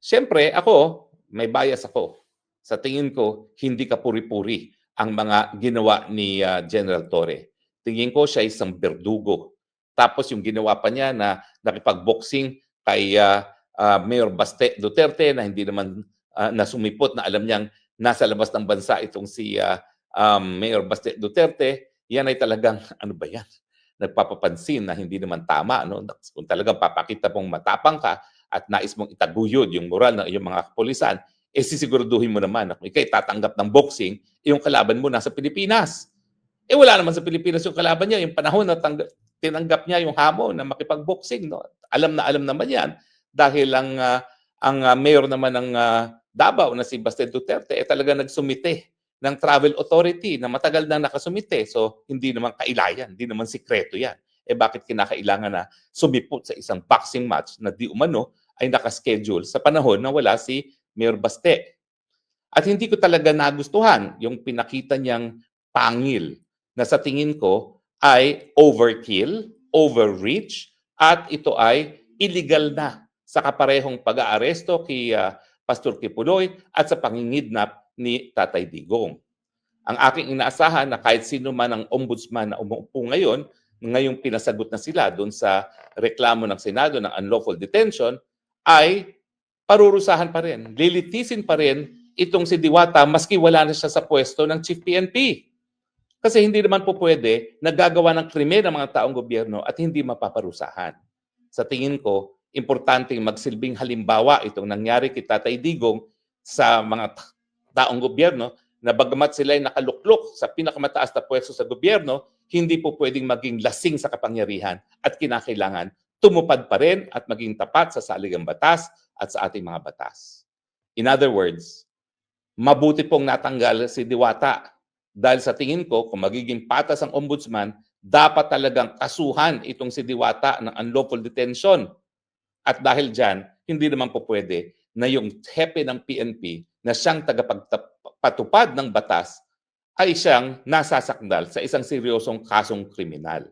Siyempre, ako, may bias ako. Sa tingin ko, hindi ka puri-puri ang mga ginawa ni ah, General Torre. Tingin ko siya isang berdugo. Tapos yung ginawa pa niya na nakipag-boxing kay ah, ah, Mayor Baste Duterte na hindi naman ah, nasumipot na alam niyang nasa labas ng bansa itong si ah, um, Mayor Baste Duterte, yan ay talagang ano ba yan? Nagpapapansin na hindi naman tama. No? Kung talagang papakita mong matapang ka at nais mong itaguyod yung moral ng iyong mga kapulisan, eh sisiguraduhin mo naman na kung ikay tatanggap ng boxing, yung kalaban mo nasa Pilipinas. Eh wala naman sa Pilipinas yung kalaban niya, yung panahon na tangga- tinanggap niya yung hamon na makipag-boxing. No? Alam na alam naman yan dahil ang, ah, ang ah, mayor naman ng ah, Davao na si Baste Duterte eh talaga nagsumite ng travel authority na matagal na nakasumite. So hindi naman kailayan, hindi naman sikreto yan. Eh bakit kinakailangan na sumipot sa isang boxing match na di umano ay nakaschedule sa panahon na wala si Mayor Baste. At hindi ko talaga nagustuhan yung pinakita niyang pangil na sa tingin ko ay overkill, overreach, at ito ay illegal na sa kaparehong pag-aaresto kay ah, Pastor Kipuloy at sa pangingidnap ni Tatay Digong. Ang aking inaasahan na kahit sino man ang ombudsman na umuupo ngayon, ngayong pinasagot na sila doon sa reklamo ng Senado ng unlawful detention, ay parurusahan pa rin, lilitisin pa rin itong si Diwata maski wala na siya sa pwesto ng Chief PNP. Kasi hindi naman po pwede nagagawa ng krimen ng mga taong gobyerno at hindi mapaparusahan. Sa tingin ko, importanteng magsilbing halimbawa itong nangyari kay Tatay Digong sa mga ta- taong gobyerno na bagamat sila ay nakaluklok sa pinakamataas na pwesto sa gobyerno, hindi po pwedeng maging lasing sa kapangyarihan at kinakailangan tumupad pa rin at maging tapat sa saligang batas at sa ating mga batas. In other words, mabuti pong natanggal si Diwata dahil sa tingin ko, kung magiging patas ang ombudsman, dapat talagang kasuhan itong si Diwata ng unlawful detention. At dahil dyan, hindi naman po pwede na yung hepe ng PNP na siyang tagapagpatupad ng batas ay siyang nasasakdal sa isang seryosong kasong kriminal.